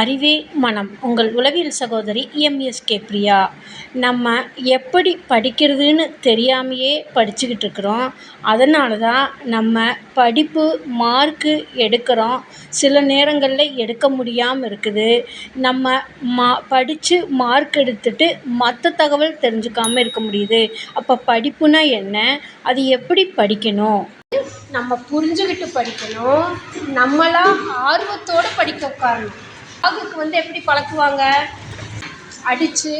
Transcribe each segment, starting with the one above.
அறிவே மனம். உங்கள் உளவியல் சகோதரி எம்எஸ்கே பிரியா. நம்ம எப்படி படிக்கிறதுன்னு தெரியாமையே படிச்சுக்கிட்டு இருக்கிறோம். அதனால தான் நம்ம படிப்பு மார்க்கு எடுக்கிறோம். சில நேரங்களில் எடுக்க முடியாமல் இருக்குது. நம்ம மா படித்து மார்க் எடுத்துட்டு மற்ற தகவல் தெரிஞ்சுக்காமல் இருக்க முடியுது. அப்போ படிப்புனா என்ன? அது எப்படி படிக்கணும்? நம்ம புரிஞ்சுக்கிட்டு படிக்கணும். நம்மளாக ஆர்வத்தோடு படிக்க உட்காரணும். டாகுக்கு வந்து எப்படி பழக்குவாங்க? அடித்து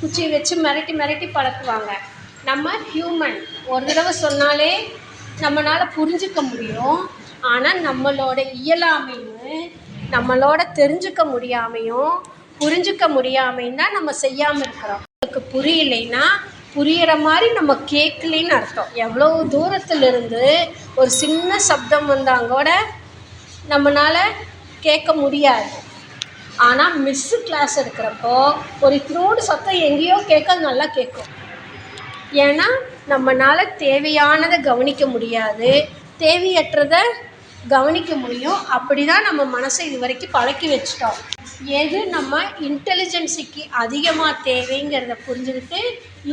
குச்சியை வச்சு மிரட்டி மிரட்டி பழக்குவாங்க. நம்ம ஹியூமன் ஒரு தடவை சொன்னாலே நம்மளால் புரிஞ்சுக்க முடியும். ஆனால் நம்மளோட இயலாமையும் நம்மளோட தெரிஞ்சுக்க முடியாமையும் புரிஞ்சுக்க முடியாமையும் தான் நம்ம செய்யாமல் இருக்கிறோம். நமக்கு புரியலைன்னா புரியிற மாதிரி நம்ம கேட்கலின்னு அர்த்தம். எவ்வளோ தூரத்துலேருந்து ஒரு சின்ன சப்தம் வந்தாங்கூட நம்மளால் கேட்க முடியாது. ஆனால் மிஸ்ஸு கிளாஸ் எடுக்கிறப்போ ஒரு இத்தினோண்டு சத்தம் எங்கேயோ கேட்க நல்லா கேட்கும். ஏன்னா நம்மளால் தேவையானதை கவனிக்க முடியாது. தேவையற்றதை கவனிக்க முடியும். அப்படி தான் நம்ம மனசை இது வரைக்கும் பழக்கி வச்சுட்டோம். எது நம்ம இன்டெலிஜென்சிக்கு அதிகமாக தேவைங்கிறத புரிஞ்சுக்கிட்டு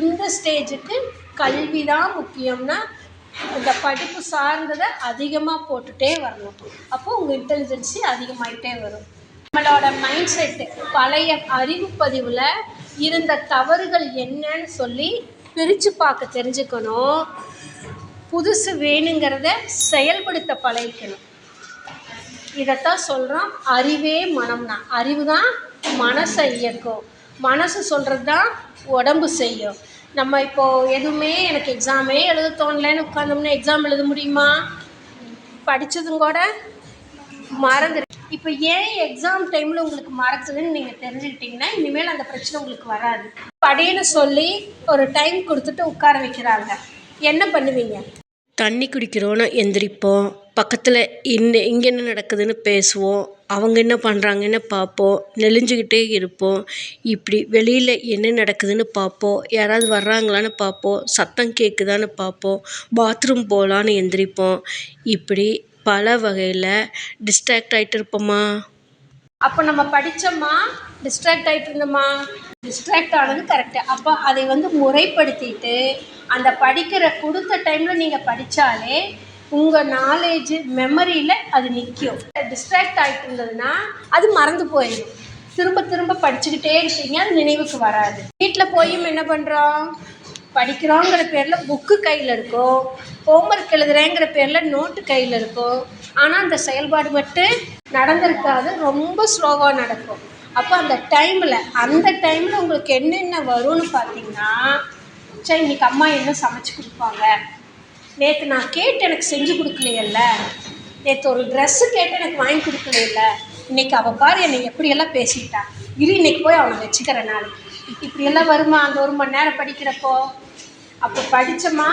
இந்த ஸ்டேஜுக்கு கல்வி தான் முக்கியம்னா இந்த படிப்பு சார்ந்ததை அதிகமாக போட்டுகிட்டே வரணும். அப்போது உங்கள் இன்டெலிஜென்சி அதிகமாகிட்டே வரும். நம்மளோட மைண்ட் செட்டு பழைய அறிவுப்பதிவில் இருந்த தவறுகள் என்னன்னு சொல்லி பிரித்து பார்க்க தெரிஞ்சுக்கணும். புதுசு வேணுங்கிறத செயல்படுத்த பழகிக்கணும். இதைத்தான் சொல்கிறோம் அறிவே மனம்னா அறிவு தான் மனசை இயக்கும். மனசு சொல்கிறது தான் உடம்பு செய்யும். நம்ம இப்போது எதுவுமே எனக்கு எக்ஸாமே எழுத தோணலைன்னு உட்காந்தோம்னா எக்ஸாம் எழுத முடியுமா? படித்ததும் கூட மறந்துடு இப்போ ஏன் எக்ஸாம் டைமில் உங்களுக்கு மறக்குதுன்னு நீங்கள் தெரிஞ்சுக்கிட்டிங்கன்னா இனிமேல் அந்த பிரச்சனை உங்களுக்கு வராது. படின்னு சொல்லி ஒரு டைம் கொடுத்துட்டு உட்கார வைக்கிறாங்க. என்ன பண்ணுவீங்க? தண்ணி குடிக்கிறோன்னு எந்திரிப்போம். பக்கத்தில் இன்ன இங்கே என்ன நடக்குதுன்னு பேசுவோம். அவங்க என்ன பண்ணுறாங்கன்னு பார்ப்போம். நெளிஞ்சுக்கிட்டே இருப்போம். இப்படி வெளியில் என்ன நடக்குதுன்னு பார்ப்போம். யாராவது வர்றாங்களான்னு பார்ப்போம். சத்தம் கேட்குதான்னு பார்ப்போம். பாத்ரூம் போகலான்னு எந்திரிப்போம். இப்படி பல வகையில் டிஸ்ட்ராக்ட் ஆகிட்டு இருப்போம்மா அப்போ நம்ம படித்தோம்மா டிஸ்ட்ராக்ட் ஆகிட்டு இருந்தோம்மா டிஸ்ட்ராக்ட் ஆனது கரெக்டு அப்போ அதை வந்து முறைப்படுத்திட்டு அந்த படிக்கிற கொடுத்த டைமில் நீங்கள் படித்தாலே உங்கள் நாலேஜு மெமரியில் அது நிற்கும் டிஸ்ட்ராக்ட் ஆகிட்டு இருந்ததுன்னா அது மறந்து போயிடும். திரும்ப திரும்ப படிச்சுக்கிட்டே இருப்பீங்க அது நினைவுக்கு வராது. வீட்டில் போயும் என்ன பண்ணுறோம் படிக்கிறோங்கிற பேரில் புக்கு கையில் இருக்கோ ஹோம்ஒர்க் எழுதுறேங்கிற பேரில் நோட்டு கையில் இருக்கோ ஆனால் அந்த செயல்பாடு மட்டும் நடந்திருக்காது ரொம்ப ஸ்லோவாக நடக்கும். அப்போ அந்த டைமில் அந்த டைமில் உங்களுக்கு என்னென்ன வரும்னு பார்த்தீங்கன்னா சரி இன்றைக்கி அம்மா என்ன சமைச்சு கொடுப்பாங்க? நேற்று நான் கேட்டு எனக்கு செஞ்சு கொடுக்கலையல்ல. நேற்று ஒரு ட்ரெஸ்ஸு கேட்டு எனக்கு வாங்கி கொடுக்கலையில்ல. இன்றைக்கி அவள் பாரு என்னை எப்படியெல்லாம் பேசிட்டா. இரு இன்னைக்கு போய் அவனை வச்சுக்கிறேன் நாளைக்கு. இப்படியெல்லாம் வருமா? அந்த ஒரு மணி நேரம் படிக்கிறப்போ. அப்போ படித்தோமா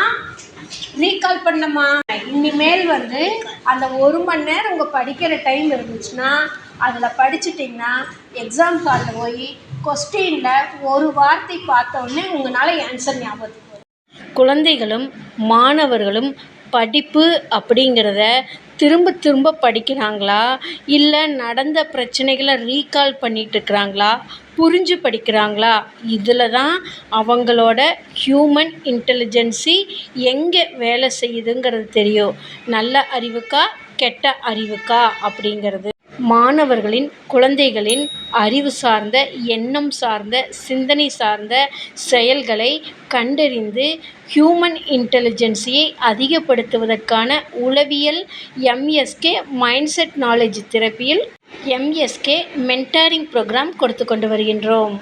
ரீகால் பண்ணமா இனிமேல் வந்து அந்த ஒரு மணி நேரம் உங்கள் படிக்கிற டைம் இருந்துச்சுன்னா அதில் படிச்சுட்டிங்கன்னா எக்ஸாம் ஹாலில் போய் கொஸ்டினில் ஒரு வார்த்தை பார்த்தோன்னே உங்களால் ஆன்சர் ஞாபகத்துக்கு வரும். குழந்தைகளும் மாணவர்களும் படிப்பு அப்படிங்கிறத திரும்ப திரும்ப படிக்கிறாங்களா? இல்லை நடந்த பிரச்சனைகளை ரீகால் பண்ணிகிட்ருக்குறாங்களா புரிஞ்சு படிக்கிறாங்களா? இதில் தான் அவங்களோட ஹியூமன் இன்டெலிஜென்சி எங்கே வேலை செய்யுதுங்கிறது தெரியும். நல்ல அறிவுக்கா கெட்ட அறிவுக்கா அப்படிங்கிறது. மாணவர்களின் குழந்தைகளின் அறிவு சார்ந்த எண்ணம் சார்ந்த சிந்தனை சார்ந்த செயல்களை கண்டறிந்து ஹியூமன் இன்டெலிஜென்சியை அதிகப்படுத்துவதற்கான உளவியல் எம்எஸ்கே மைண்ட்செட் நாலேஜ் தெரப்பியில் எம்எஸ்கே மென்டாரிங் ப்ரோக்ராம் கொடுத்து கொண்டு வருகின்றோம்.